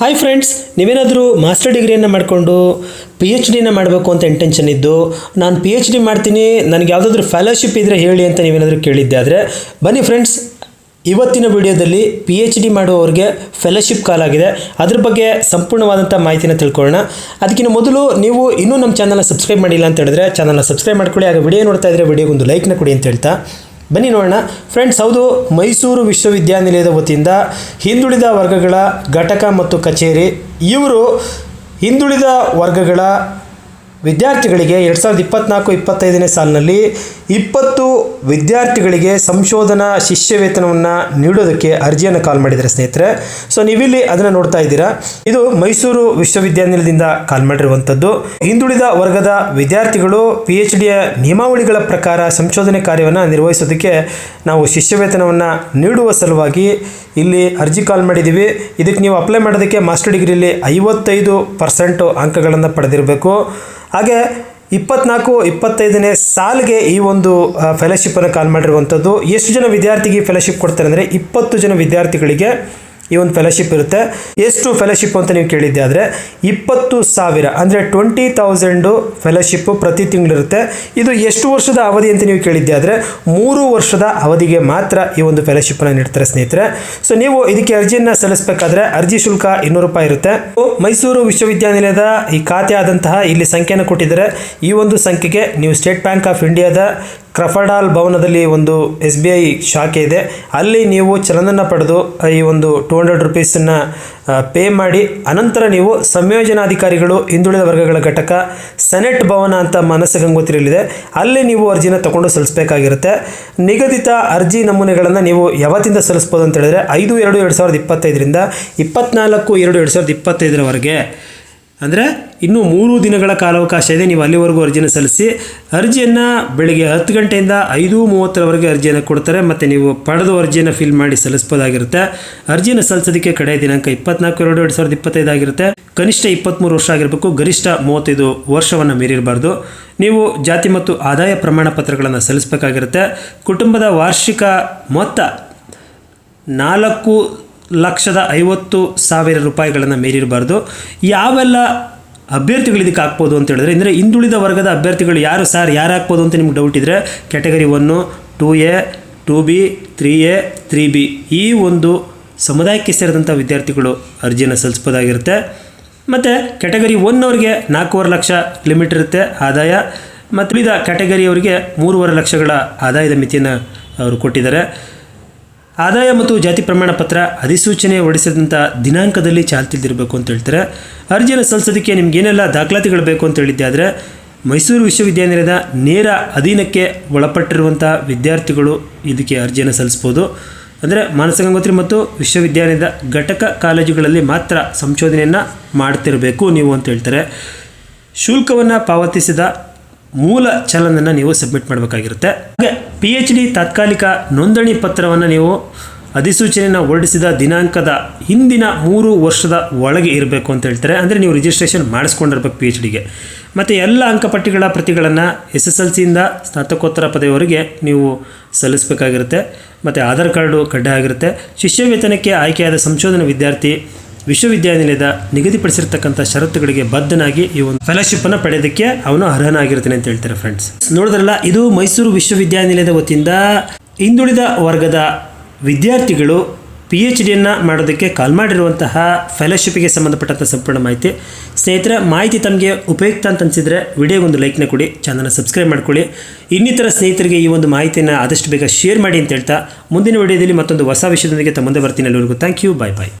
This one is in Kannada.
ಹಾಯ್ ಫ್ರೆಂಡ್ಸ್ ನೀವೇನಾದರೂ ಮಾಸ್ಟರ್ ಡಿಗ್ರಿಯನ್ನು ಮಾಡಿಕೊಂಡು ಪಿ ಎಚ್ ಡಿನ ಮಾಡಬೇಕು ಅಂತ ಇಂಟೆನ್ಷನ್ ಇದ್ದು, ನಾನು ಪಿ ಎಚ್ ಡಿ ಮಾಡ್ತೀನಿ, ನನಗೆ ಯಾವುದಾದ್ರೂ ಫೆಲೋಶಿಪ್ ಇದ್ದರೆ ಹೇಳಿ ಅಂತ ನೀವೇನಾದರೂ ಕೇಳಿದ್ದೆ ಆದರೆ, ಬನ್ನಿ ಫ್ರೆಂಡ್ಸ್ ಇವತ್ತಿನ ವಿಡಿಯೋದಲ್ಲಿ ಪಿ ಎಚ್ ಡಿ ಮಾಡುವವರಿಗೆ ಫೆಲೋಶಿಪ್ ಆಗಿದೆ. ಅದ್ರ ಬಗ್ಗೆ ಸಂಪೂರ್ಣವಾದಂಥ ಮಾಹಿತಿನ ತಿಳ್ಕೊಳ್ಳೋಣ. ಅದಕ್ಕಿಂತ ಮೊದಲು ನೀವು ಇನ್ನೂ ನಮ್ಮ ಚಾನಲ್ನ ಸಬ್ಸ್ಕ್ರೈಬ್ ಮಾಡಿಲ್ಲ ಅಂತ ಹೇಳಿದ್ರೆ ಚಾನಲ್ನ ಸಬ್ಸ್ಕ್ರೈಬ್ ಮಾಡ್ಕೊಳ್ಳಿ. ಆಗ ವಿಡಿಯೋ ನೋಡ್ತಾ ಇದ್ದರೆ ವಿಡಿಯೋಗೊಂದು ಲೈಕ್ನ ಕೊಡಿ ಅಂತ ಹೇಳ್ತಾ. ಬನ್ನಿ ನೋಡೋಣ. ಫ್ರೆಂಡ್ಸ್ ಹೌದು, ಮೈಸೂರು ವಿಶ್ವವಿದ್ಯಾನಿಲಯದ ವತಿಯಿಂದ ಹಿಂದುಳಿದ ವರ್ಗಗಳ ಘಟಕ ಮತ್ತು ಕಚೇರಿ, ಇವರು ಹಿಂದುಳಿದ ವರ್ಗಗಳ ವಿದ್ಯಾರ್ಥಿಗಳಿಗೆ ಎರಡು ಸಾವಿರದ ಇಪ್ಪತ್ನಾಲ್ಕು, ಇಪ್ಪತ್ತೈದನೇ ಸಾಲಿನಲ್ಲಿ ಇಪ್ಪತ್ತು ವಿದ್ಯಾರ್ಥಿಗಳಿಗೆ ಸಂಶೋಧನಾ ಶಿಷ್ಯವೇತನವನ್ನು ನೀಡೋದಕ್ಕೆ ಅರ್ಜಿಯನ್ನು ಕಾಲ್ ಮಾಡಿದ್ದಾರೆ ಸ್ನೇಹಿತರೆ. ಸೊ ನೀವಿಲ್ಲಿ ಅದನ್ನು ನೋಡ್ತಾ ಇದ್ದೀರಾ. ಇದು ಮೈಸೂರು ವಿಶ್ವವಿದ್ಯಾನಿಲಯದಿಂದ ಕಾಲ್ ಮಾಡಿರುವಂಥದ್ದು ಹಿಂದುಳಿದ ವರ್ಗದ ವಿದ್ಯಾರ್ಥಿಗಳು ಪಿ ಎಚ್ ಡಿಯ ನಿಯಮಾವಳಿಗಳ ಪ್ರಕಾರ ಸಂಶೋಧನೆ ಕಾರ್ಯವನ್ನು ನಿರ್ವಹಿಸೋದಕ್ಕೆ ನಾವು ಶಿಷ್ಯವೇತನವನ್ನು ನೀಡುವ ಸಲುವಾಗಿ ಇಲ್ಲಿ ಅರ್ಜಿ ಕಾಲ್ ಮಾಡಿದ್ದೀವಿ. ಇದಕ್ಕೆ ನೀವು ಅಪ್ಲೈ ಮಾಡೋದಕ್ಕೆ ಮಾಸ್ಟರ್ ಡಿಗ್ರಿಯಲ್ಲಿ ಐವತ್ತೈದು ಪರ್ಸೆಂಟು ಅಂಕಗಳನ್ನು ಪಡೆದಿರಬೇಕು. ಹಾಗೆ ಇಪ್ಪತ್ನಾಲ್ಕು, ಇಪ್ಪತ್ತೈದನೇ ಸಾಲಿಗೆ ಈ ಒಂದು ಫೆಲೋಶಿಪ್ಪನ್ನು ಕಾಲ್ ಮಾಡಿರುವಂಥದ್ದು ಎಷ್ಟು ಜನ ವಿದ್ಯಾರ್ಥಿಗೆ ಫೆಲೋಶಿಪ್ ಕೊಡ್ತಾರೆ ಅಂದರೆ ಇಪ್ಪತ್ತು ಜನ ವಿದ್ಯಾರ್ಥಿಗಳಿಗೆ ಈ ಒಂದು ಫೆಲೋಶಿಪ್ ಇರುತ್ತೆ. ಎಷ್ಟು ಫೆಲೋಶಿಪ್ ಅಂತ ನೀವು ಕೇಳಿದ್ದೆ ಆದರೆ ಇಪ್ಪತ್ತು ಸಾವಿರ, ಅಂದರೆ ಟ್ವೆಂಟಿ ತೌಸಂಡು ಫೆಲೋಶಿಪ್ಪು ಪ್ರತಿ ತಿಂಗಳಿರುತ್ತೆ. ಇದು ಎಷ್ಟು ವರ್ಷದ ಅವಧಿ ಅಂತ ನೀವು ಕೇಳಿದ್ದೆ ಆದರೆ ಮೂರು ವರ್ಷದ ಅವಧಿಗೆ ಮಾತ್ರ ಈ ಒಂದು ಫೆಲೋಶಿಪ್ಪನ್ನು ನೀಡ್ತಾರೆ ಸ್ನೇಹಿತರೆ. ಸೊ ನೀವು ಇದಕ್ಕೆ ಅರ್ಜಿಯನ್ನು ಸಲ್ಲಿಸಬೇಕಾದ್ರೆ ಅರ್ಜಿ ಶುಲ್ಕ ಇನ್ನೂರು ರೂಪಾಯಿ ಇರುತ್ತೆ. ಮೈಸೂರು ವಿಶ್ವವಿದ್ಯಾನಿಲಯದ ಈ ಖಾತೆ ಆದಂತಹ ಇಲ್ಲಿ ಸಂಖ್ಯೆಯನ್ನು ಕೊಟ್ಟಿದ್ದಾರೆ. ಈ ಒಂದು ಸಂಖ್ಯೆಗೆ ನೀವು ಸ್ಟೇಟ್ ಬ್ಯಾಂಕ್ ಆಫ್ ಇಂಡಿಯಾದ ಕ್ರಫಡಾಲ್ ಭವನದಲ್ಲಿ ಒಂದು ಎಸ್ ಬಿ ಐ ಶಾಖೆ ಇದೆ. ಅಲ್ಲಿ ನೀವು ಚಲನನ್ನು ಪಡೆದು ಈ ಒಂದು ಟೂ ಹಂಡ್ರೆಡ್ ರುಪೀಸನ್ನು ಪೇ ಮಾಡಿ, ಅನಂತರ ನೀವು ಸಂಯೋಜನಾಧಿಕಾರಿಗಳು, ಹಿಂದುಳಿದ ವರ್ಗಗಳ ಘಟಕ, ಸೆನೆಟ್ ಭವನ ಅಂತ ಮನಸ್ಸು ಗಂಗೋತ್ರಿಯಲ್ಲಿದೆ ಅಲ್ಲಿ ನೀವು ಅರ್ಜಿನ ತಗೊಂಡು ಸಲ್ಲಿಸಬೇಕಾಗಿರುತ್ತೆ. ನಿಗದಿತ ಅರ್ಜಿ ನಮೂನೆಗಳನ್ನು ನೀವು ಯಾವತ್ತಿಂದ ಸಲ್ಲಿಸ್ಬೋದು ಅಂತ ಹೇಳಿದ್ರೆ, ಐದು, ಎರಡು ಎರಡು ಸಾವಿರದ ಇಪ್ಪತ್ತೈದರಿಂದ ಇಪ್ಪತ್ನಾಲ್ಕು, ಎರಡು ಎರಡು ಸಾವಿರದ ಇಪ್ಪತ್ತೈದರವರೆಗೆ. ಅಂದರೆ ಇನ್ನೂ ಮೂರು ದಿನಗಳ ಕಾಲಾವಕಾಶ ಇದೆ. ನೀವು ಅಲ್ಲಿವರೆಗೂ ಅರ್ಜಿಯನ್ನು ಸಲ್ಲಿಸಿ, ಅರ್ಜಿಯನ್ನು ಬೆಳಗ್ಗೆ ಹತ್ತು ಗಂಟೆಯಿಂದ ಐದು ಮೂವತ್ತರವರೆಗೆ ಅರ್ಜಿಯನ್ನು ಕೊಡ್ತಾರೆ. ಮತ್ತು ನೀವು ಪಡೆದು ಅರ್ಜಿಯನ್ನು ಫಿಲ್ ಮಾಡಿ ಸಲ್ಲಿಸ್ಬೋದಾಗಿರುತ್ತೆ ಅರ್ಜಿಯನ್ನು ಸಲ್ಲಿಸೋದಕ್ಕೆ ಕಡೆಯ ದಿನಾಂಕ ಇಪ್ಪತ್ನಾಲ್ಕು, ಎರಡು ಎರಡು ಸಾವಿರದ ಇಪ್ಪತ್ತೈದು ಆಗಿರುತ್ತೆ. ಕನಿಷ್ಠ ಇಪ್ಪತ್ತ್ಮೂರು ವರ್ಷ ಆಗಿರಬೇಕು. ಗರಿಷ್ಠ ಮೂವತ್ತೈದು ವರ್ಷವನ್ನು ಮೀರಿರಬಾರ್ದು. ನೀವು ಜಾತಿ ಮತ್ತು ಆದಾಯ ಪ್ರಮಾಣ ಪತ್ರಗಳನ್ನು ಸಲ್ಲಿಸಬೇಕಾಗಿರುತ್ತೆ. ಕುಟುಂಬದ ವಾರ್ಷಿಕ ಮೊತ್ತ ನಾಲ್ಕು ಲಕ್ಷದ ಐವತ್ತು ಸಾವಿರ ರೂಪಾಯಿಗಳನ್ನು ಮೀರಿರಬಾರ್ದು. ಯಾವೆಲ್ಲ ಅಭ್ಯರ್ಥಿಗಳು ಇದಕ್ಕೆ ಹಾಕ್ಬೋದು ಅಂತ ಹೇಳಿದ್ರೆ ಅಂದರೆ ಹಿಂದುಳಿದ ವರ್ಗದ ಅಭ್ಯರ್ಥಿಗಳು ಯಾರು ಸರ್, ಯಾರು ಹಾಕ್ಬೋದು ಅಂತ ನಿಮ್ಗೆ ಡೌಟ್ ಇದ್ದರೆ category one two A two B three A three B ಈ ಒಂದು ಸಮುದಾಯಕ್ಕೆ ಸೇರಿದಂಥ ವಿದ್ಯಾರ್ಥಿಗಳು ಅರ್ಜಿಯನ್ನು ಸಲ್ಲಿಸ್ಬೋದಾಗಿರುತ್ತೆ ಮತ್ತು ಕ್ಯಾಟಗರಿ ಒನ್ ಅವರಿಗೆ ನಾಲ್ಕೂವರೆ ಲಕ್ಷ ಲಿಮಿಟ್ ಇರುತ್ತೆ ಆದಾಯ. ಮತ್ತು ಉಳಿದ ಕ್ಯಾಟಗರಿಯವರಿಗೆ ಮೂರುವರೆ ಲಕ್ಷಗಳ ಆದಾಯದ ಮಿತಿಯನ್ನು ಅವರು ಕೊಟ್ಟಿದ್ದಾರೆ. ಆದಾಯ ಮತ್ತು ಜಾತಿ ಪ್ರಮಾಣ ಪತ್ರ ಅಧಿಸೂಚನೆ ಹೊರಡಿಸಿದಂಥ ದಿನಾಂಕದಲ್ಲಿ ಚಾಲ್ತಿಯಲ್ಲಿರಬೇಕು ಅಂತ ಹೇಳ್ತಾರೆ. ಅರ್ಜಿಯನ್ನು ಸಲ್ಲಿಸೋದಕ್ಕೆ ನಿಮಗೇನೆಲ್ಲ ದಾಖಲಾತಿಗಳು ಬೇಕು ಅಂತ ಹೇಳಿದ್ದೆ. ಆದರೆ ಮೈಸೂರು ವಿಶ್ವವಿದ್ಯಾನಿಲಯದ ನೇರ ಅಧೀನಕ್ಕೆ ಒಳಪಟ್ಟಿರುವಂಥ ವಿದ್ಯಾರ್ಥಿಗಳು ಇದಕ್ಕೆ ಅರ್ಜಿಯನ್ನು ಸಲ್ಲಿಸ್ಬೋದು ಅಂದರೆ ಮಾನಸ ಗಂಗೋತ್ರಿ ಮತ್ತು ವಿಶ್ವವಿದ್ಯಾನಿಲಯದ ಘಟಕ ಕಾಲೇಜುಗಳಲ್ಲಿ ಮಾತ್ರ ಸಂಶೋಧನೆಯನ್ನು ಮಾಡ್ತಿರಬೇಕು ನೀವು ಅಂತ ಹೇಳ್ತಾರೆ. ಶುಲ್ಕವನ್ನು ಪಾವತಿಸಿದ ಮೂಲ ಚಲನನ್ನು ನೀವು ಸಬ್ಮಿಟ್ ಮಾಡಬೇಕಾಗಿರುತ್ತೆ. ಹಾಗೆ ಪಿ ಎಚ್ ಡಿ ತಾತ್ಕಾಲಿಕ ನೋಂದಣಿ ಪತ್ರವನ್ನು ನೀವು ಅಧಿಸೂಚನೆಯನ್ನು ಹೊರಡಿಸಿದ ದಿನಾಂಕದ ಹಿಂದಿನ ಮೂರು ವರ್ಷದ ಒಳಗೆ ಇರಬೇಕು ಅಂತ ಹೇಳ್ತಾರೆ. ಅಂದರೆ ನೀವು ರಿಜಿಸ್ಟ್ರೇಷನ್ ಮಾಡಿಸ್ಕೊಂಡಿರ್ಬೇಕು ಪಿ ಎಚ್ ಡಿಗೆ ಮತ್ತು ಎಲ್ಲ ಅಂಕಪಟ್ಟಿಗಳ ಪ್ರತಿಗಳನ್ನು ಎಸ್ ಎಸ್ ಎಲ್ ಸಿಯಿಂದ ಸ್ನಾತಕೋತ್ತರ ಪದವಿವರೆಗೆ ನೀವು ಸಲ್ಲಿಸಬೇಕಾಗಿರುತ್ತೆ. ಮತ್ತು ಆಧಾರ್ ಕಾರ್ಡು ಕಡ್ಡಾಯ ಆಗಿರುತ್ತೆ. ಶಿಷ್ಯವೇತನಕ್ಕೆ ಆಯ್ಕೆಯಾದ ಸಂಶೋಧನಾ ವಿದ್ಯಾರ್ಥಿ ವಿಶ್ವವಿದ್ಯಾನಿಲಯದ ನಿಗದಿಪಡಿಸಿರ್ತಕ್ಕಂಥ ಷರತ್ತುಗಳಿಗೆ ಬದ್ಧನಾಗಿ ಈ ಒಂದು ಫೆಲೋಶಿಪ್ ಅನ್ನು ಪಡೆಯೋದಕ್ಕೆ ಅವನು ಅರ್ಹನಾಗಿರ್ತಾನೆ ಅಂತ ಹೇಳ್ತಾರೆ ಫ್ರೆಂಡ್ಸ್ ನೋಡಿದ್ರಲ್ಲ, ಇದು ಮೈಸೂರು ವಿಶ್ವವಿದ್ಯಾನಿಲಯದ ವತಿಯಿಂದ ಹಿಂದುಳಿದ ವರ್ಗದ ವಿದ್ಯಾರ್ಥಿಗಳು ಪಿ ಎಚ್ ಡಿಯನ್ನು ಮಾಡೋದಕ್ಕೆ ಕಾಲ್ ಮಾಡಿರುವಂತಹ ಫೆಲೋಶಿಪ್ಗೆ ಸಂಬಂಧಪಟ್ಟಂಥ ಸಂಪೂರ್ಣ ಮಾಹಿತಿ. ಸ್ನೇಹಿತರೆ, ಮಾಹಿತಿ ತಮಗೆ ಉಪಯುಕ್ತ ಅಂತ ಅನಿಸಿದರೆ ವಿಡಿಯೋಗೊಂದು ಲೈಕ್ನ ಕೊಡಿ ಚಾನಲ್ನ ಸಬ್ಸ್ಕ್ರೈಬ್ ಮಾಡ್ಕೊಳ್ಳಿ. ಇನ್ನಿತರ ಸ್ನೇಹಿತರಿಗೆ ಈ ಒಂದು ಮಾಹಿತಿಯನ್ನು ಆದಷ್ಟು ಬೇಗ ಶೇರ್ ಮಾಡಿ ಅಂತ ಹೇಳ್ತಾ ಮುಂದಿನ ವಿಡಿಯೋದಲ್ಲಿ ಮತ್ತೊಂದು ಹೊಸ ವಿಷಯದೊಂದಿಗೆ ತಮ್ಮಂದೆ ಬರ್ತೀನಿ. ಎಲ್ಲರಿಗೂ ಥ್ಯಾಂಕ್ ಯು ಬಾಯ್ ಬಾಯ್